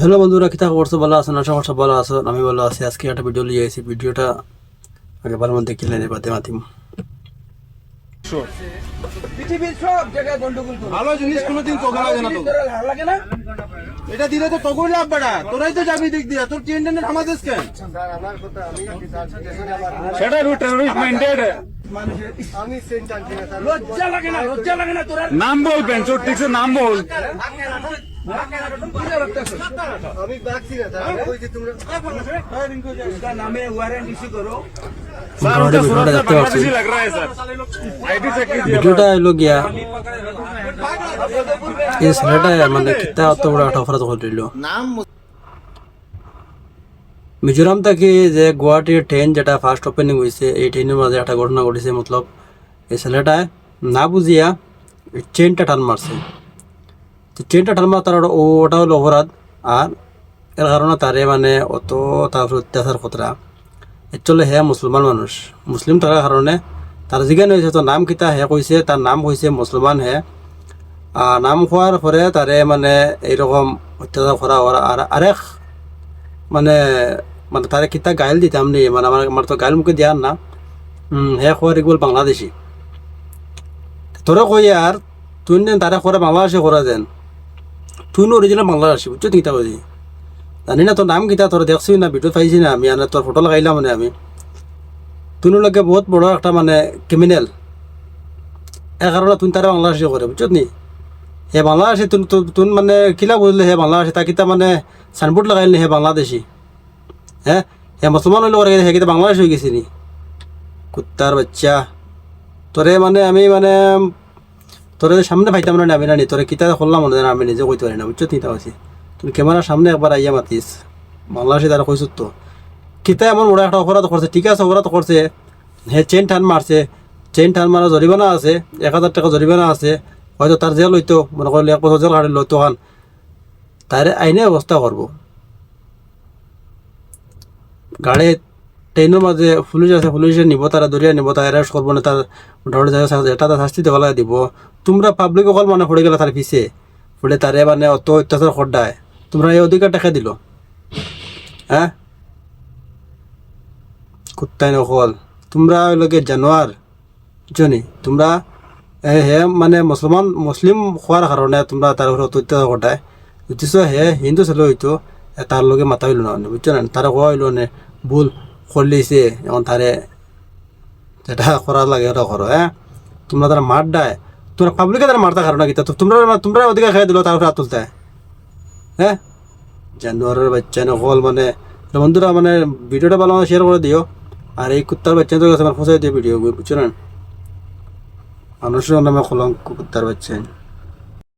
Hello বন্ধুরা কিতা খবর সব ভালো আছেন? আশা করি সব ভালো আছেন। আমি ভালো আছি। আজকে একটা ভিডিও নিয়ে এসেছি। ভিডিওটা আগে ভালো মধ্যে কিনে নেই বাদে মাতিম পৃথিবীর সব জায়গায় গন্ডগোল করে ভালো জিনিস কোনোদিন লাগে না লাগে না? এটা দিলে তো তোকেই লাভ বেড়া। তোরাই তো যাবি দিক দিয়া। তোর ট্রেন টেনে থামাতে কেন সেটা রুট টেরোরিস্ট মাইন্ডেড লজ্জা লাগে না লজ্জা লাগে না তোরা নাম বল পেন্সর ঠিক নাম বল। আমি মানে কিতা অত বড় একটা অপরাধ করিল মিজোরাম থেকে যে গুয়াহাটির ট্রেন যেটা ফার্স্ট ওপেনিং হয়েছে এই ট্রেনের মাঝে একটা ঘটনা ঘটেছে মতলব এই ছেলেটায় না বুঝিয়া ট্রেনটা টান মারছে। তো ট্রেনটা মারা তার ওটা- হলো অপরাধ। আর এর কারণে তারে মানে অত তার উপর অত্যাচার খতরা। একচুয়ালি হে মুসলমান মানুষ। মুসলিম থাকার কারণে তার জিজ্ঞান হয়েছে তো নাম কিতা হে কইছে, তার নাম কইছে মুসলমান হে। নাম খোয়ার পরে তারে মানে এইরকম অত্যাচার করা ওর আর আরেক মানে মানে তারে কিতা গাইল দিতাম নি মানে আমার আমার গাইল মুখে দিয়ার না। হে খোয়ার এগুলো বাংলাদেশি। তোরে কই আর তুই তারে করে বাংলাদেশে করা দেন তুই অরিজিনাল বাংলাদেশি বুঝছ কিতা বুঝি জানি না তোর নাম কিতা তোর দেখছি না ভিডিও পাইছি না, আমি আনে তোর ফটো লাগাইলাম মানে আমি। তুই লোকে বহুত বড় একটা মানে ক্রিমিনাল এ কারণে তুই তারা বাংলাদেশে করে বুঝছ নি? হে বাংলাদেশে তুন তুন মানে কিলা বুঝলে হে বাংলাদেশে তা কিতা মানে সাইনবোর্ড লাগাইলি হে বাংলাদেশি। হ্যাঁ হে মুসলমান হইলে করে হে কিতা বাংলাদেশ হয়ে গেছি নি? কুত্তার বাচ্চা। তোরে মানে আমি মানে তোরে সামনে পাইতাম না আমি না নি তোরে কিতা করলাম মনে হয় আমি নিজে কইতে পারি না, বুঝছ? নি তা হয়েছে তুমি ক্যামেরার সামনে একবার আইয়া মাতিস। বাংলাদেশে তারা কইস তো কিতা এমন বড় একটা অপরাধ করছে, ঠিক আছে, অপরাধ করছে। হে চেন টান মারছে। চেন টান মারা জরিমানা আছে, এক হাজার টাকা জরিমানা আছে। হয়তো তার জেল হইতো, মনে করলে এক বছর জেল কাটিল হইতো খান তারে আইনে অবস্থা করব। গাড়ি ট্রেনের মাঝে পুলিশ আছে পুলিশে নিব তারা দরিয়া নিব তারা অ্যারেস্ট করব না তার মোটামুটি তার শাস্তি দেওয়া দিব। তোমরা পাবলিক অকল মানে পড়ে গেলে তার পিছে। পড়ে তারে মানে অত অত্যাচার করডায় তোমরা এই অধিকার টাকা দিল। হ্যাঁ কুত্তাই নকল। তোমরা লোকে জানোয়ার জনি তোমরা হে মানে মুসলমান মুসলিম হওয়ার কারণে তোমরা তার উপরে অত্যাচার ঘটায় বুঝছ হে হিন্দু ছেলে হইতো এ তার লগে মাথা হইল না বুঝছ না তারা কোয়া হইল না? ভুল। করলিছে এখন তারে যেটা করার লাগে ওটা করো হ্যাঁ তোমরা তারা মার দেয়, তোমরা পাবলিকে তারা মারতে কারণ কি? তোমরা তোমরা অধিকার খাই দিল তার উপরে হাত তুলতে হ্যাঁ জানোয়ারের বাচ্চা নকল মানে বন্ধুরা মানে ভিডিওটা ভালো শেয়ার করে দিও আর এই কুত্তার বাচ্চা তো কাছে আমার ফসাই দিও ভিডিও বুঝছ না মানুষের নামে কলঙ্ক কুত্তার বাচ্চা